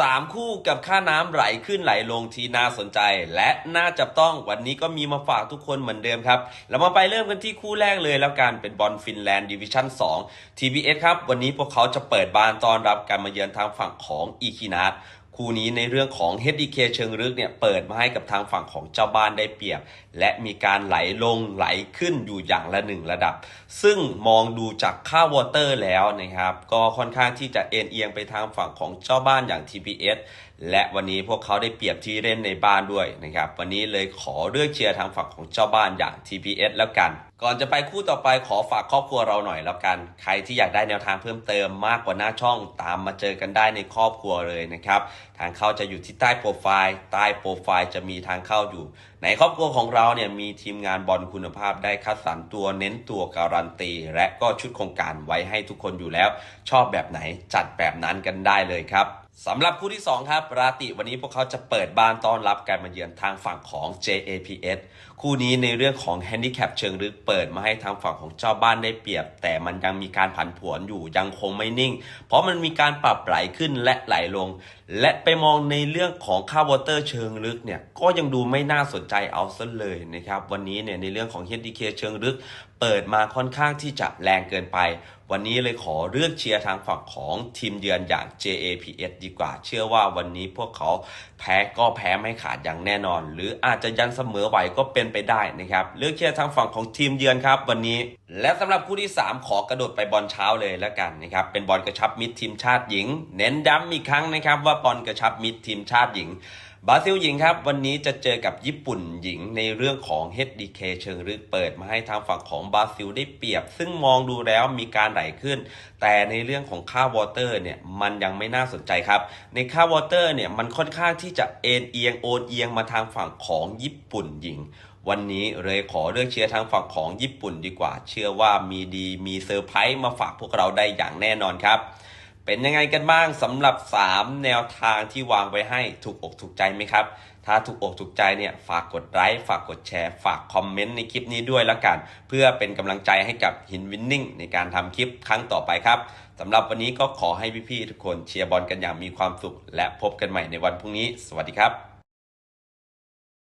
สามคู่กับค่าน้ำไหลขึ้นไหลลงที่น่าสนใจ และน่าจับต้องวันนี้ก็มีมาฝากทุกคนเหมือนเดิมครับเรามาไปเริ่มกันที่คู่แรกเลยแล้วกันเป็นบอลฟินแลนด์ดิวิชั่น2 TBS ครับ วันนี้พวกเขาจะเปิดบานต้อนรับการมาเยือนทางฝั่งของอีคินาส คู่นี้ในเรื่องของ HDK เคเชิงลึกเนี่ยเปิดมาให้กับทางฝั่งของเจ้าบ้านได้เปรียบ และมีการไหลลงไหลขึ้นอยู่อย่างละหนึ่งระดับ ซึ่งมองดูจากค่าวอเตอร์แล้วนะครับ ก็ค่อนข้างที่จะเอ็นเอียงไปทางฝั่งของเจ้าบ้านอย่าง TPS และวันนี้พวกเขาได้เปรียบที่เล่นในบ้านด้วยนะครับ วันนี้เลยขอเลือกเชียร์ทางฝั่งของเจ้าบ้านอย่าง TPS แล้วกัน ก่อนจะไปคู่ต่อไปขอฝากครอบครัวเราหน่อยแล้วกัน ใครที่อยากได้แนวทางเพิ่มเติมมากกว่าหน้าช่องตามมาเจอกันได้ในครอบครัวเลยนะครับ ทางเข้าจะอยู่ที่ใต้โปรไฟล์ใต้โปรไฟล์จะมีทางเข้าอยู่ ในครอบครัวของเราเนี่ยมีทีมงานบอลคุณภาพได้คัดสรรตัวเน้นตัวการันตี และก็ชุดโครงการไว้ให้ทุกคนอยู่แล้ว ชอบแบบไหนจัดแบบนั้นกันได้เลยครับ สำหรับคู่ที่ 2 ครับ ราติวันนี้พวกเขาจะเปิดบ้านต้อนรับการมาเยือนทางฝั่งของ JAPS คู่นี้ในเรื่องของแฮนดิแคปเชิงลึกเปิดมาให้ทางฝั่งของเจ้าบ้านได้เปรียบ แต่มันยังมีการผันผวนอยู่ยังคงไม่นิ่ง เพราะมันมีการปรับไหลขึ้นและไหลลง และไปมองในเรื่องของค่าวอเตอร์เชิงลึกเนี่ยก็ยังดูไม่น่าสนใจเอาซะเลยนะครับวันนี้เนี่ยในเรื่องของ HDK เชิงลึก เปิดมาค่อนข้างที่จะแรงเกินไป วันนี้เลยขอเลือกเชียร์ทางฝั่งของทีมเยือนอย่าง JAPS ดีกว่า เชื่อว่าวันนี้พวกเขาแพ้ก็แพ้ไม่ขาดอย่างแน่นอน หรืออาจจะยันเสมอไหวก็เป็นไปได้นะครับ เลือกเชียร์ทางฝั่งของทีมเยือนครับ วันนี้ และสำหรับคู่ที่ 3 ขอกระโดดไปบอลเช้าเลยแล้วกันนะครับ เป็นบอลกระชับมิตรทีมชาติหญิง เน้นย้ำอีกครั้งนะครับ ว่าบอลกระชับมิตรทีมชาติหญิง บราซิลหญิงครับ วันนี้จะเจอกับญี่ปุ่นหญิงในเรื่องของ HDK เชิงลึกเปิดมาให้ทางฝั่งของบราซิลได้เปรียบ ซึ่งมองดูแล้วมีการไหลขึ้น แต่ในเรื่องของค่าวอเตอร์เนี่ยมันยังไม่น่าสนใจครับ ในค่าวอเตอร์เนี่ยมันค่อนข้างที่จะเอ็นเอียงโอนเอียงมาทางฝั่งของญี่ปุ่นหญิง วันนี้เลยขอเลือกเชียร์ทางฝั่งของญี่ปุ่นดีกว่า เชื่อว่ามีดีมีเซอร์ไพรส์มาฝากพวกเราได้อย่างแน่นอนครับ เป็นยังไงกันบ้างสำหรับ 3 แนวทางที่วางไว้ให้ถูกอกถูกใจไหมครับ ถ้าถูกอกถูกใจเนี่ยฝากกดไลค์ฝากกดแชร์ ฝากคอมเมนต์ในคลิปนี้ด้วยละกัน เพื่อเป็นกำลังใจให้กับหินวินนิ่งในการทำคลิปครั้งต่อไปครับสำหรับวันนี้ก็ขอให้พี่ๆทุกคนเชียร์บอลกันอย่างมีความสุข และพบกันใหม่ในวันพรุ่งนี้ สวัสดีครับ